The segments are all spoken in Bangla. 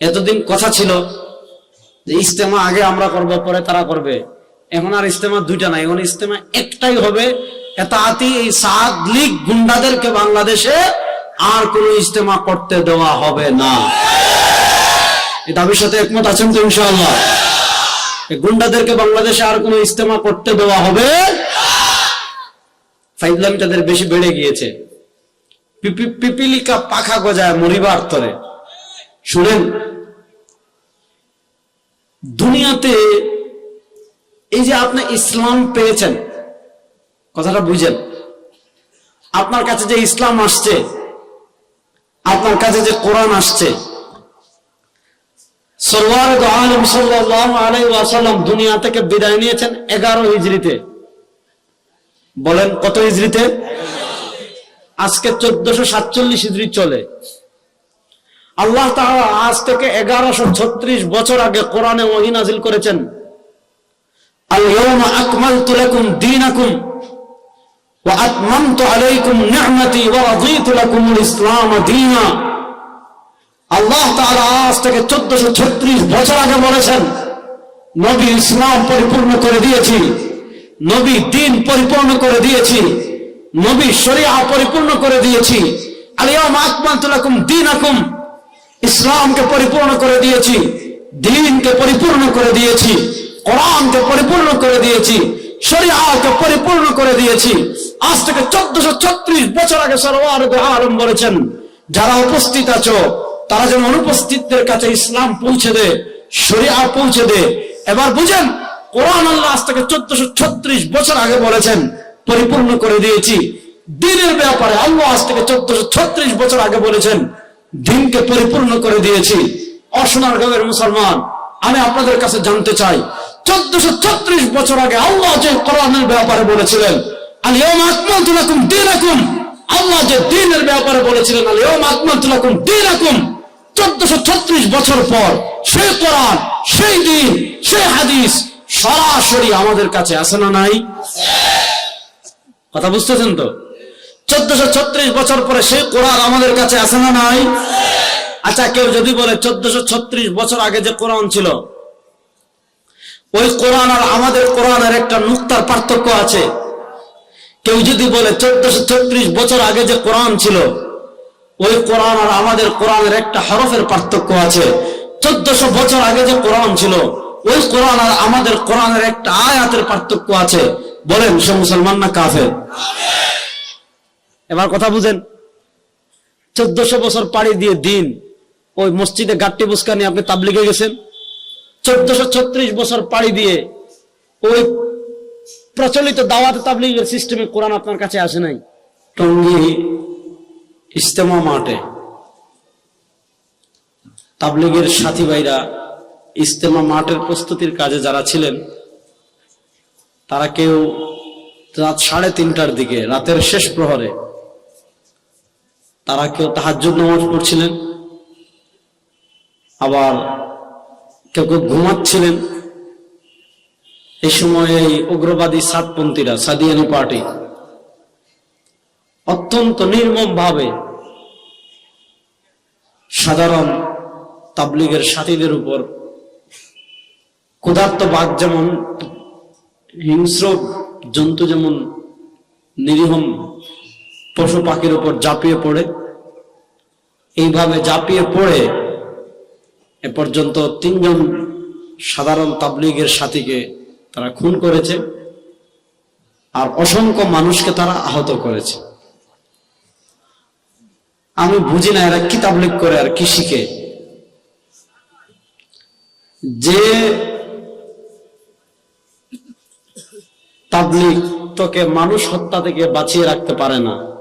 এতদিন কথা ছিল যে ইস্তেমা আগে আমরা করব, পরে তারা করবে। এখন আর ইস্তেমা দুইটা নাই। এখন ইস্তেমা একটাই হবে এতাতি এই সাদ লীগ গুন্ডাদেরকে বাংলাদেশে আর কোন ইস্তেমা করতে দেওয়া হবে না। এই দাবির সাথে একমত আছেন তো ইনশাআল্লাহ? গুন্ডাদেরকে বাংলাদেশে আর কোনো ইস্তেমা করতে দেওয়া হবে ফাইজলামি তাদের বেশি বেড়ে গিয়েছে। পিপি- পিপিলিকা পাখা গজায় মরিবার তরে। শুনেন, দুনিয়াতে এই যে আপনি ইসলাম পেয়েছেন, কথাটা বুঝেন। আপনার কাছে যে ইসলাম আসছে, আপনার কাছে যে কোরআন আসছে দুনিয়া থেকে বিদায় নিয়েছেন এগারো হিজরিতে বলেন কত হিজরিতে আজকে চোদ্দশো সাতচল্লিশ হিজড়ি চলে। আল্লাহ তাআলা আজ থেকে এগারোশো ছত্রিশ বছর আগে কোরআনে ওহী নাজিল করেছেন। আল্লাহ আজ চোদ্দশো ছত্রিশ বছর আগে বলেছেন, নবী ইসলাম পরিপূর্ণ করে দিয়েছি, নবী দিন পরিপূর্ণ করে দিয়েছি, নবী শরিয়া পরিপূর্ণ করে দিয়েছি। আলিয়াম আকমালতু দিন দীনাকুম ইসলামকে পরিপূর্ণ করে দিয়েছি, দিনকে পরিপূর্ণ করে দিয়েছি, কোরআনকে পরিপূর্ণ করে দিয়েছি, শরিয়াকে পরিপূর্ণ করে দিয়েছি। আজ থেকে চোদ্দশো ছত্রিশ বছর আগে সরওয়ার দো আলম বলেছেন, যারা উপস্থিত আছো, তারা যেন অনুপস্থিতদের কাছে ইসলাম পৌঁছে দে, শরিয়া পৌঁছে দে। এবার বুঝেন, কোরআন আল্লাহ আজ থেকে চোদ্দশো ছত্রিশ বছর আগে বলেছেন, পরিপূর্ণ করে দিয়েছি। দিনের ব্যাপারে আল্লাহ আজ থেকে চোদ্দশো ছত্রিশ বছর আগে বলেছেন দিনকে পরিপূর্ণ করে দিয়েছি। অসোনার গ্রামের মুসলমান, আমি আপনাদের কাছে জানতে চাই, চোদ্দশো ছত্রিশ বছর আগে আল্লাহ যে কোরআনের ব্যাপারে বলেছিলেন আকমাতুলাকুম দিনাকুম। আল্লাহ যে দিনের ব্যাপারে বলেছিলেন আকমাতুলাকুম দিনাকুম। চোদ্দশো ছত্রিশ বছর পর সেই কোরআন সেই দিন সেই হাদিস সরাসরি আমাদের কাছে আসে না নাই? কথা বুঝতেছেন তো? চোদ্দশো ছত্রিশ বছর পরে সেই কোরআন আমাদের কাছে আসে না নাই? আচ্ছা কেউ যদি বলে চোদ্দশো ছত্রিশ বছর আগে যে কোরআন ছিল, ওই কোরআন আর আমাদের কোরআনের একটা নুক্তার পার্থক্য আছে। কেউ যদি বলে চোদ্দশো ছত্রিশ বছর আগে যে কোরআন ছিল, ওই কোরআন আর আমাদের কোরআনের একটা হরফের পার্থক্য আছে। চোদ্দশো বছর আগে যে কোরআন ছিল, ওই কোরআন আর আমাদের কোরআনের একটা আয়াতের পার্থক্য আছে। বলেন, সে মুসলমান না কাফের? কথা বুঝেন। চোদ্দশো বছর পাড়ি দিয়ে দিন, ওই মসজিদে গাট্টি বুসকা নিয়ে আপনি তাবলিগে গেছেন। চোদ্দশো ছত্রিশ বছর পাড়ি দিয়ে ওই প্রচলিত দাওয়াত তাবলিগের সিস্টেমে কোরআন আপনার কাছে আসে নাই। টঙ্গী ইস্তেমা মাঠে তাবলিগের সাথী ভাইরা ইস্তেমা মাঠের প্রস্তুতির কাজে যারা ছিলেন, তারা কেউ রাত সাড়ে তিনটার দিকে, রাতের শেষ প্রহরে তারা কেউ তাহাজ্জুদ নামাজ পড়ছিলেন, আবার কেউ কেউ ঘুমাচ্ছিলেন। এই সময় এই উগ্রবাদী সাতপন্থীরা, সাদিয়ানি পার্টি, অত্যন্ত নির্মম ভাবে সাধারণ তাবলিগের সাথীদের উপর ক্ষুধার্ত বাঘ যেমন, হিংস্র জন্তু যেমন, নিরীহ পশু পাখির উপর ঝাঁপিয়ে পড়ে এইভাবে জাপিয়ে পড়ে এ পর্যন্ত তিনজন সাধারণ তাবলিগের সাথীকে তারা খুন করেছে আর অসংখ্য মানুষকে তারা আহত করেছে। আমি বুঝি না এরা কি তাবলিগ করে আর কি শিখে। যে তাবলিগ তোকে মানুষ হত্যা থেকে বাঁচিয়ে রাখতে পারে না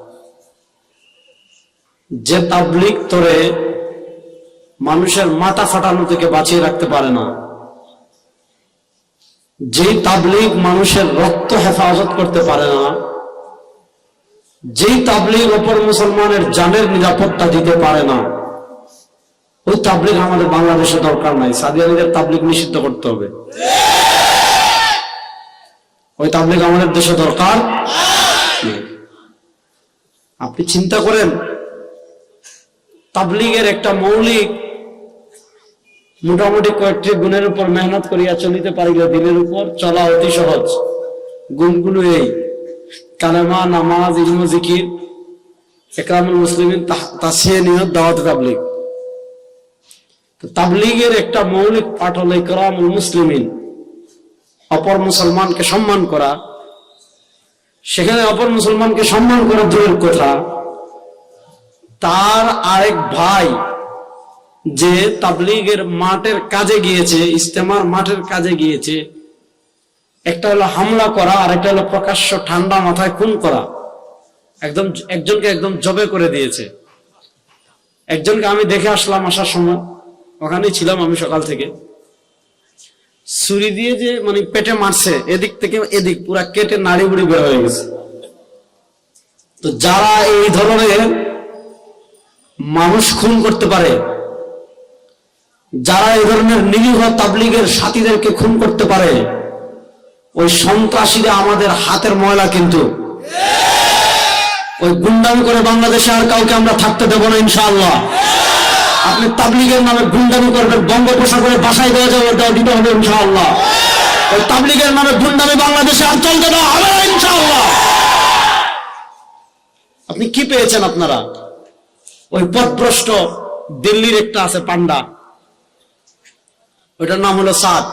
যে তাবলিগ তোরে মানুষের মাথা ফাটানো থেকে বাঁচিয়ে রাখতে পারে না। যেই তাবলিগ মানুষের রক্ত হেফাজত করতে পারে না, যেই তাবলিগ অপর মুসলমানের জানের নিরাপত্তা দিতে পারে না, ওই তাবলিগ আমাদের বাংলাদেশে দরকার নাই। সাদিয়ানিদের তাবলিগ নিষিদ্ধ করতে হবে। ওই তাবলিগ আমাদের দেশে দরকার? আপনি চিন্তা করেন তাবলিগের একটা মৌলিক মোটামুটি কয়েকটি গুণের উপর মেহনত করিয়া চলিতে পারিলে দিনের উপর, চলা অতি সহজ। গুণগুলো এই। কালেমা, নামাজ, ইলম, জিকির, একরামুল মুসলিমিন তাসিয়ে নিয়ত, দাওয়াত, তাবলিগ। তাবলিগের একটা মৌলিক পাঠ হলো একরামুল মুসলিমিন। অপর মুসলমানকে সম্মান করা। সেখানে অপর মুসলমানকে সম্মান করা দূরের কথা। তার আরেক ভাই যে তাবলিগের মাঠের কাজে গিয়েছে, ইস্তেমার মাঠের কাজে গিয়েছে। একটা হলো হামলা করা আর একটা হলো প্রকাশ্য ঠান্ডা মাথায় খুন করা। একদম, একজনকে একদম জবে করে দিয়েছে। একজনকে আমি দেখে আসলাম আসার সময়। ওখানেই ছিলাম আমি সকাল থেকে। ছুরি দিয়ে যে মানে পেটে মারছে, এদিক থেকে এদিক, পুরা কেটে নাড়ি বুড়ি বের হয়ে গেছে। তো যারা এই ধরনের মানুষ খুন করতে পারে। যারা এই ধরনের নিরীহ তাবলিগের সাথীদেরকে খুন করতে পারে, ওই সন্ত্রাসীরা আমাদের হাতের ময়লা কিন্তু। ওই গুন্ডামি করে বাংলাদেশে আর কাউকে আমরা থাকতে দেবো না, ইনশাআল্লাহ। আপনি তাবলিগের নামে গুন্ডামি করবেন, বঙ্গোপসাগরে বাসায় দেওয়া যাবে, দেওয়া দিতে হবে, ইনশাআল্লাহ। ওই তাবলিগের নামে গুন্ডামি বাংলাদেশে আর চলতে দেওয়া হবে না, ইনশাআল্লাহ। আপনি কি পেয়েছেন আপনারা? ওই পথভ্রষ্ট দিল্লির একটা আছে পান্ডা। ওইটার নাম হলো সাদ।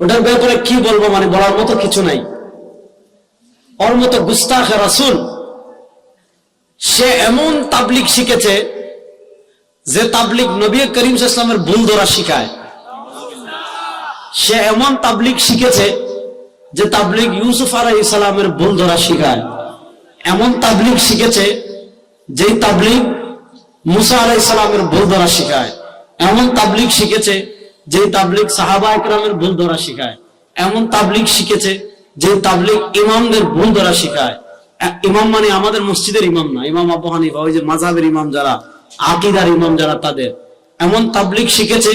ওটার ব্যাপারে কি বলব মানে বলার মতো কিছু নাই। ওর মতো গুস্তাখ রাসুল, সে এমন তাবলিক শিখেছে যে তাবলিক নবী করিম ইসলামের ভুল ধরা শিখায়। সে এমন তাবলিক শিখেছে যে তাবলিক ইউসুফ আলাই ইসলামের ভুল ধরা শিখায়। এমন তাবলিক শিখেছে, যেই তাবলিক মুসা আলাই ইসলামের ভুল ধরা শিখায়। এমন তাবলিক শিখেছে, যেই তাবলিক সাহাবা একরামের ভুল ধরা শিখায়। এমন তাবলিক শিখেছে যে তাবলিক ইমামদের ভুল ধরা শিখায়। ইমাম মানে আমাদের মসজিদের ইমাম না, ইমাম আবু হানিফা, ওই যে মাজাবের ইমাম যারা, আকিদার ইমাম যারা তাদের। এমন তাবলিক শিখেছে,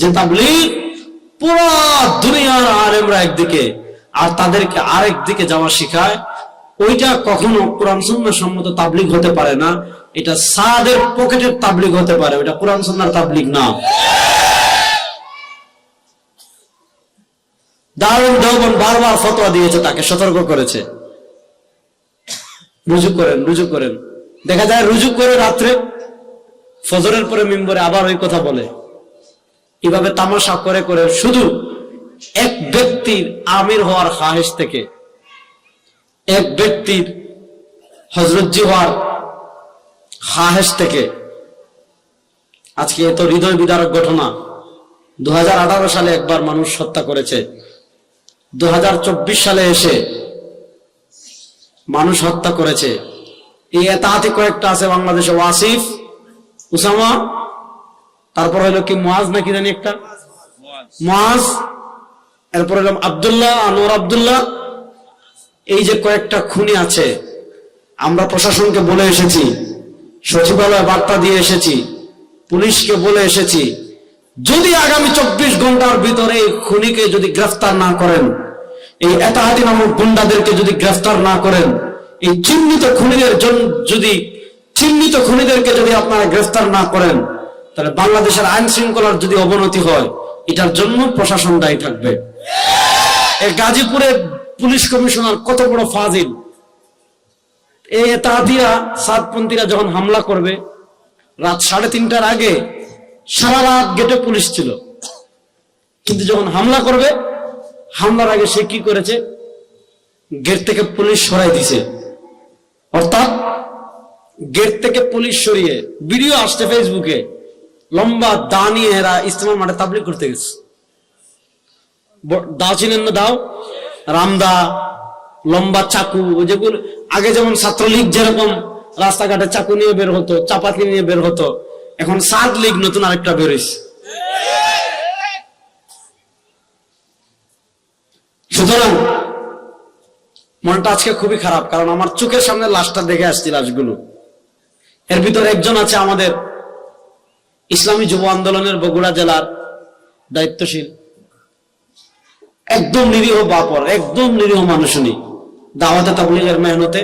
যে তাবলিক পুরো দুনিয়ার আলেমরা একদিকে, আর তাদেরকে আরেক দিকে যাওয়া শিখায়। ওইটা কখনো কোরআন সুন্নাহ সম্মত তাবলিগ হতে পারে না, এটা সাদের পকেটের তাবলিগ হতে পারে ওটা কোরআন সুন্নাহর তাবলিগ না। বারবার ফতোয়া দিয়েছে তাকে, সতর্ক করেছে। রুজু করেন রুজু করেন। দেখা যায় রুজু করে রাত্রে ফজরের পরে মিম্বরে আবার ওই কথা বলে। এভাবে তামাশা করে করে শুধু এক ব্যক্তির আমির হওয়ার খাহেশ থেকে এক ব্যক্তির হজরতজি হওয়ার খাহেশ থেকে। আজকে এত হৃদয় বিদারক ঘটনা। দু হাজার আঠারো সালে একবার মানুষ হত্যা করেছে। দু হাজার চব্বিশ সালে এসে মানুষ হত্যা করেছে। এই এতাহাতি কয়েকটা আছে বাংলাদেশে। ওয়াসিফ, উসামা, তারপর হইল কি মোয়াজ নাকি জানি একটা? মোয়াজ এরপর হইলাম আবদুল্লাহ আনোয়ার আবদুল্লাহ। এই যে কয়েকটা খুনি আছে, আমরা প্রশাসনকে বলে এসেছি, সচিবালয় বার্তা দিয়ে এসেছি, পুলিশকে বলে এসেছি, যদি আগামী চব্বিশ ঘণ্টার ভিতরে এই খুনিকে যদি গ্রেফতার না করেন, এই এতাহাতি নামক গুন্ডাদেরকে যদি গ্রেফতার না করেন, এই চিহ্নিত খুনিদের জন্য যদি চিহ্নিত খুনিদেরকে যদি আপনারা গ্রেফতার না করেন, তাহলে বাংলাদেশের আইন শৃঙ্খলার যদি অবনতি হয়, এটার জন্য প্রশাসন দায়ী থাকবে। গাজীপুরে পুলিশ কমিশনার কত বড় ফাজিল। এই এতাহাতিরা সাতপন্থীরা যখন হামলা করবে, রাত সাড়ে তিনটার আগে সারা রাত গেটে পুলিশ ছিল। কিন্তু যখন হামলা করবে, হামলার আগে সে কি করেছে? গেট থেকে পুলিশ সরাই দিছে। অর্থাৎ গেট থেকে পুলিশ সরিয়ে ভিডিও আসছে ফেসবুকে লম্বা দা নিয়ে এরা ইস্তেমার মাঠে তাবলিগ করতে গেছে। দা চিনেন না, দাও। রামদা, লম্বা চাকু যেগুলো আগে যেমন ছাত্রলীগ যেরকম রাস্তাঘাটে চাকু নিয়ে বের হতো, চাপাতি নিয়ে বের হতো, এখন সাত লীগ নতুন আরেকটা বের হয়েছে সুতরাং মনটা আজকে খুবই খারাপ, কারণ আমার চোখের সামনে লাশটা দেখে আসছি লাশগুলো। এর ভিতরে একজন আছে আমাদের ইসলামী যুব আন্দোলনের বগুড়া জেলার দায়িত্বশীল। একদম নিরীহ বাপর একদম নিরীহ মানুষ উনি। দাওয়াতে তাবলিগের মেহনতে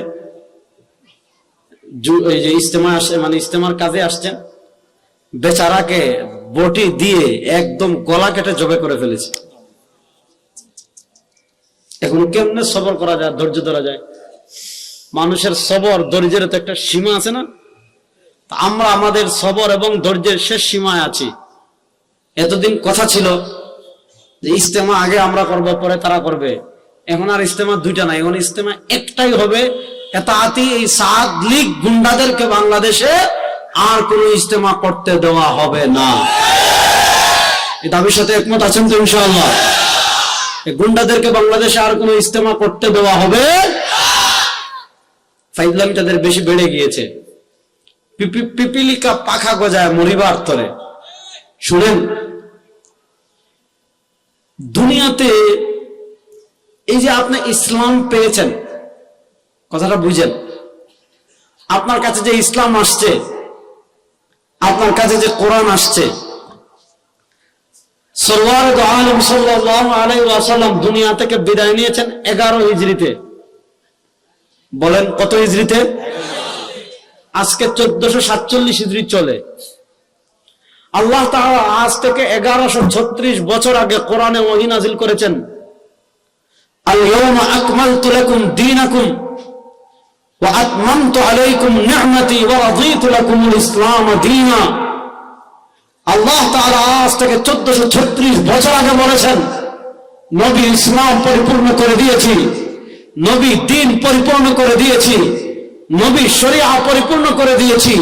যে ইস্তেমা আসে মানে ইস্তেমার কাজে আসছেন। বেচারাকে বটি দিয়ে একদম গলা কেটে জবে করে ফেলেছে। এখন কেমনে সবর করা যায়, ধৈর্য ধরা যায়? মানুষের সবর ধৈর্যের তো একটা সীমা আছে না? আমরা আমাদের সবর এবং ধৈর্যের শেষ সীমায় আছি। এতদিন কথা ছিল যে ইস্তেমা আগে আমরা করব, পরে তারা করবে। এখন আর ইস্তেমা দুইটা নাই। এখন ইস্তেমা একটাই হবে এতাতি এই সাত লীগ গুন্ডাদেরকে বাংলাদেশে আর কোন ইস্তেমা করতে দেওয়া হবে না। এই দাবির সাথে একমত আছেন তো ইনশাআল্লাহ? গুন্ডাদেরকে বাংলাদেশে আর কোন ইস্তেমা করতে দেওয়া হবে ফাইজলামি তাদের বেশি বেড়ে গিয়েছে। পিপিলিকা পাখা গজায় মরিবার তরে। শুনেন দুনিয়াতে এই যে আপনি ইসলাম পেয়েছেন, কথাটা বুঝেন। আপনার কাছে যে ইসলাম আসছে, আপনার কাছে যে কোরআন আসছে দুনিয়া থেকে বিদায় নিয়েছেন এগারো হিজরিতে বলেন কত হিজরিতে আজকে চোদ্দশো সাতচল্লিশ হিজরি চলে। আল্লাহ তাআলা আজ থেকে এগারোশো ছত্রিশ বছর আগে কোরআনে ওহী নাজিল করেছেন। আল্লাহ আজ চোদ্দশো ছত্রিশ বছর আগে বলেছেন, নবী ইসলাম পরিপূর্ণ করে দিয়েছি, নবী দিন পরিপূর্ণ করে দিয়েছি, নবী শরিয়া পরিপূর্ণ করে দিয়েছি।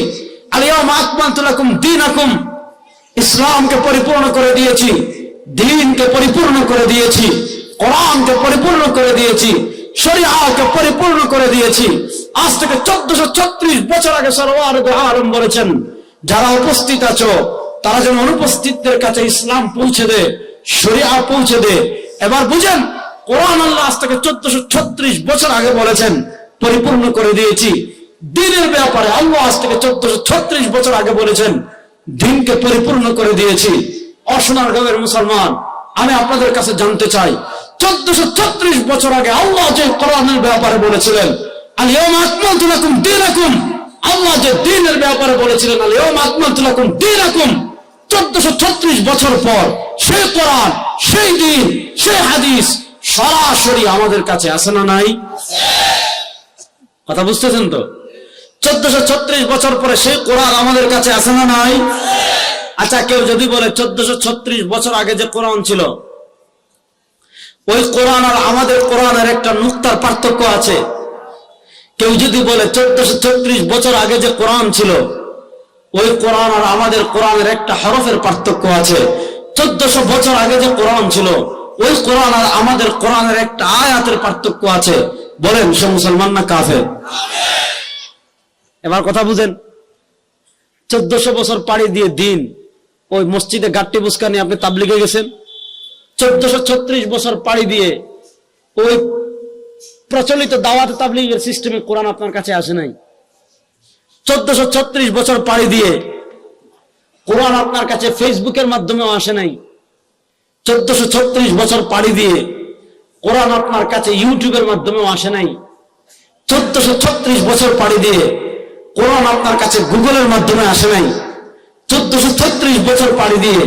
আলিয়াম আকমালতু দিন দীনাকুম ইসলামকে পরিপূর্ণ করে দিয়েছি, দিনকে পরিপূর্ণ করে দিয়েছি, কোরআনকে পরিপূর্ণ করে দিয়েছি, শরিয়াকে পরিপূর্ণ করে দিয়েছি। আজ থেকে চোদ্দশো ছত্রিশ বছর আগে সরওয়ার দো আলম বলেছেন, যারা উপস্থিত আছো, তারা যেন অনুপস্থিতদের কাছে ইসলাম পৌঁছে দে, শরিয়া পৌঁছে দে। এবার বুঝেন, কোরআন আল্লাহ আজ থেকে চোদ্দশো ছত্রিশ বছর আগে বলেছেন, পরিপূর্ণ করে দিয়েছি। দিনের ব্যাপারে আল্লাহ আজ থেকে চোদ্দশো ছত্রিশ বছর আগে বলেছেন দিনকে পরিপূর্ণ করে দিয়েছি। অসোনার গ্রামের মুসলমান, আমি আপনাদের কাছে জানতে চাই, চোদ্দশো ছত্রিশ বছর আগে আল্লাহ যে কোরআনের ব্যাপারে বলেছিলেন আল্লাহ যে দিনের ব্যাপারে বলেছিলেন চোদ্দশো বছর পর সেই কোরআন সেই দিন হাদিস সরাসরি আমাদের কাছে আসে না নাই? কথা বুঝতেছেন তো? চোদ্দশো ছত্রিশ বছর পরে সেই কোরআন আমাদের কাছে আছে না নাই? আচ্ছা কেউ যদি বলে চোদ্দশো ছত্রিশ বছর আগে যে কোরআন ছিল, ওই কোরআন আর আমাদের কোরআনের একটা নুক্তার পার্থক্য আছে। কেউ যদি বলে চোদ্দশো ছত্রিশ বছর আগে যে কোরআন ছিল, ওই কোরআন আর আমাদের কোরআনের একটা হরফের পার্থক্য আছে। চোদ্দশো বছর আগে যে কোরআন ছিল, ওই কোরআন আর আমাদের কোরআনের একটা আয়াতের পার্থক্য আছে। বলেন, সে মুসলমান না কাফের? এবার কথা বুঝেন। চোদ্দশো বছর পাড়ি দিয়ে দিন, ওই মসজিদে গাট্টি বুসকা নিয়ে আপনি তাবলিগে গেছেন। চোদ্দশো ছত্রিশ বছর পাড়ি দিয়ে ওই প্রচলিত দাওয়াত তাবলিগের সিস্টেমে কোরআন আপনার কাছে আসে নাই। চোদ্দশো ছত্রিশ বছর পাড়ি দিয়ে কোরআন আপনার কাছে ফেসবুকের মাধ্যমেও আসে নাই। চোদ্দশো ছত্রিশ বছর পাড়ি দিয়ে কোরআন আপনার কাছে ইউটিউবের মাধ্যমেও আসে নাই। চোদ্দশো ছত্রিশ বছর পাড়ি দিয়ে কোরআন আপনার কাছে গুগলের মাধ্যমে আসে নাই। চোদ্দশো ছত্রিশ বছর পাড়ি দিয়ে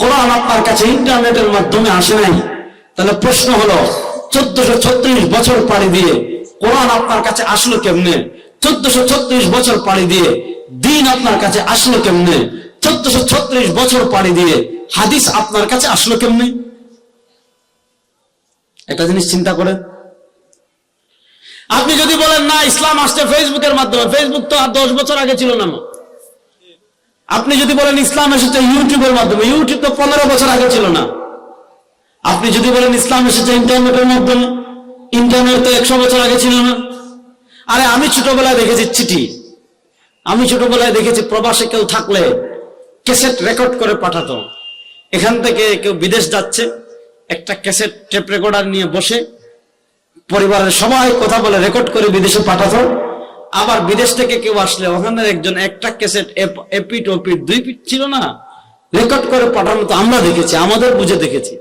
কোরআন আপনার কাছে ইন্টারনেটের মাধ্যমে আসে নাই। তাহলে প্রশ্ন হলো, চোদ্দশো ছত্রিশ বছর পাড়ি দিয়ে কোরআন আপনার কাছে আসলো কেমনে? চোদ্দশো ছত্রিশ বছর পাড়ি দিয়ে দিন আপনার কাছে আসলো কেমনে? চোদ্দশো ছত্রিশ বছর পাড়ি দিয়ে হাদিস আপনার কাছে আসলো কেমনে? একটা জিনিস চিন্তা করেন। আপনি যদি বলেন, না, ইসলাম আসছে ফেসবুকের মাধ্যমে ফেসবুক তো আর দশ বছর আগে ছিল না আপনি যদি বলেন, ইসলাম এসেছে ইউটিউবের মাধ্যমে ইউটিউব তো পনেরো বছর আগে ছিল না। আপনি যদি বলেন, ইসলাম এসেছে ইন্টারনেটের মাধ্যমে ইন্টারনেট তো একশো বছর আগে ছিল না। আরে, আমি ছোটবেলায় দেখেছি চিঠি। আমি ছোটবেলায় দেখেছি, প্রবাসে কেউ থাকলে ক্যাসেট রেকর্ড করে পাঠাতো। এখান থেকে কেউ বিদেশ যাচ্ছে, একটা ক্যাসেট টেপ রেকর্ডার নিয়ে বসে পরিবারের সবাই কথা বলে রেকর্ড করে বিদেশে পাঠাতো। আবার বিদেশ থেকে কেউ আসলে, ওখানে একজন একটা ক্যাসেট এপিট ওপিট দুই পিট ছিল না রেকর্ড করে পাঠানো তো আমরা দেখেছি, আমাদের বুঝে দেখেছি।